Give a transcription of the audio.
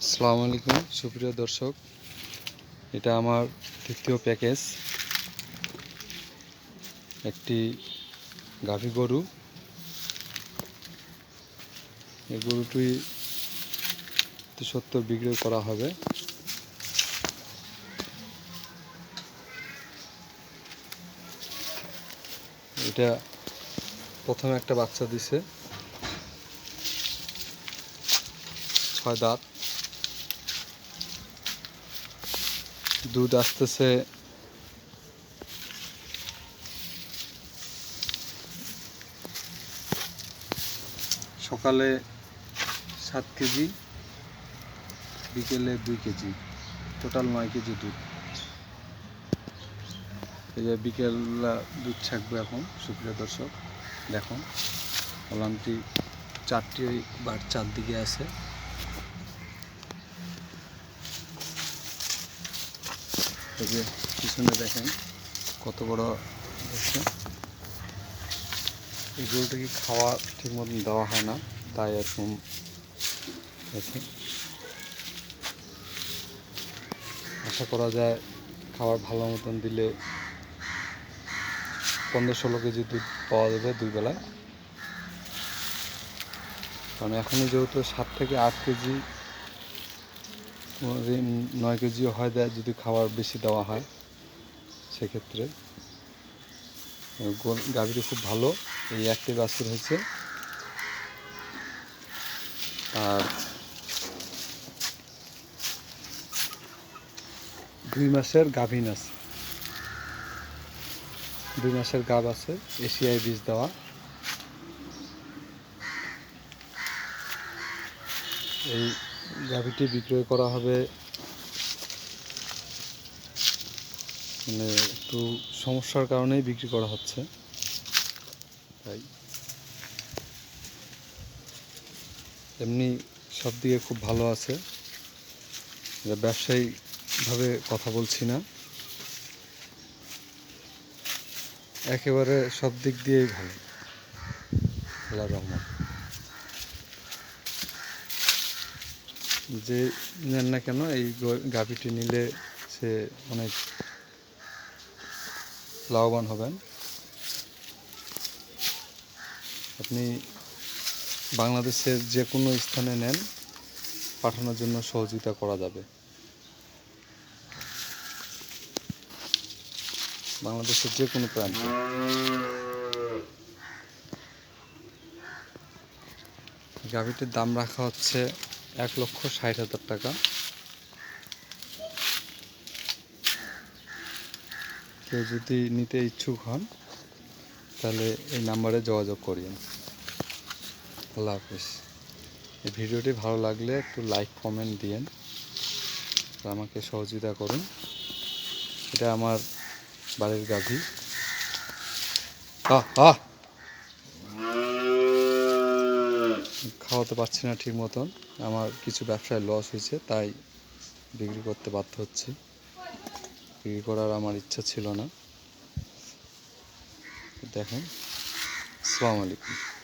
আসসালামু আলাইকুম, সুপ্রিয় দর্শক। এটা আমার তৃতীয় প্যাকেজ। একটি গাভী গরু। এই গরুটি সত্তর বিক্রি করা হবে। এটা প্রথমে একটা বাচ্চা দিছে। ছয় দাঁত। দুধ আসতেছে। সকালে সাত কেজি, বিকেলে দুই কেজি, টোটাল নয় কেজি দুধ। এই যে বিকেল দুধ ছাকবে এখন, সুপ্রিয় দর্শক, দেখুন কলামটি চারটি বার চারদিকে আছে। এই যে পিছনে দেখেন কত বড় হচ্ছে। এই গরুটাকে খাওয়া ঠিক মতন দেওয়া হয় না, তাই এরকম হয়েছে আশা করা যায় খাবার ভালো মতন দিলে পনেরো ষোলো কেজি দুধ পাওয়া যাবে দুই বেলায়। কারণ এখনই যেহেতু সাত থেকে আট কেজি নয় কেজিও হয় দেয় যদি খাবার বেশি দেওয়া হয়, সেক্ষেত্রে গাভীটি খুব ভালো, এই একটি বাছুর হয়েছে। আর দুই মাসের গাভীন আছে। দুই মাসের গাব আছে এশিয়ায় বীজ দেওয়া। এই গাভীটি বিক্রয় করা হবে। মানে একটু সমস্যার কারণেই বিক্রি করা হচ্ছে। তাই। এমনি সব দিকে খুব ভালো আছে। এটা ব্যবসায়িকভাবে কথা বলছি না। একেবারে সব দিক দিয়েই ভালো। আল্লাহ রহমান যে নেন না কেন, এই গাভীটি নিলে সে অনেক লাভবান হবেন। আপনি বাংলাদেশের যে কোনো স্থানে নেন, পাঠানোর জন্য সহযোগিতা করা যাবে। বাংলাদেশের যে কোনো প্রান্তে। গাভীটির দাম রাখা হচ্ছে এক লক্ষ ষাট হাজার টাকা। কেউ যদি নিতে ইচ্ছুক হন, তাহলে এই নাম্বারে যোগাযোগ করিয়েন। আল্লাহ হাফিজ। এই ভিডিওটি ভালো লাগলে একটু লাইক, কমেন্ট দিয়েন আমাকে সহযোগিতা করুন। এটা আমার বাড়ির গাভী। আহ! খাওয়াতে পারছি না ঠিক মতন। আমার কিছু ব্যবসায় লস হয়েছে, তাই বিক্রি করতে বাধ্য হচ্ছি। বিক্রি করার আমার ইচ্ছা ছিল না। দেখেন, আসসালামু আলাইকুম।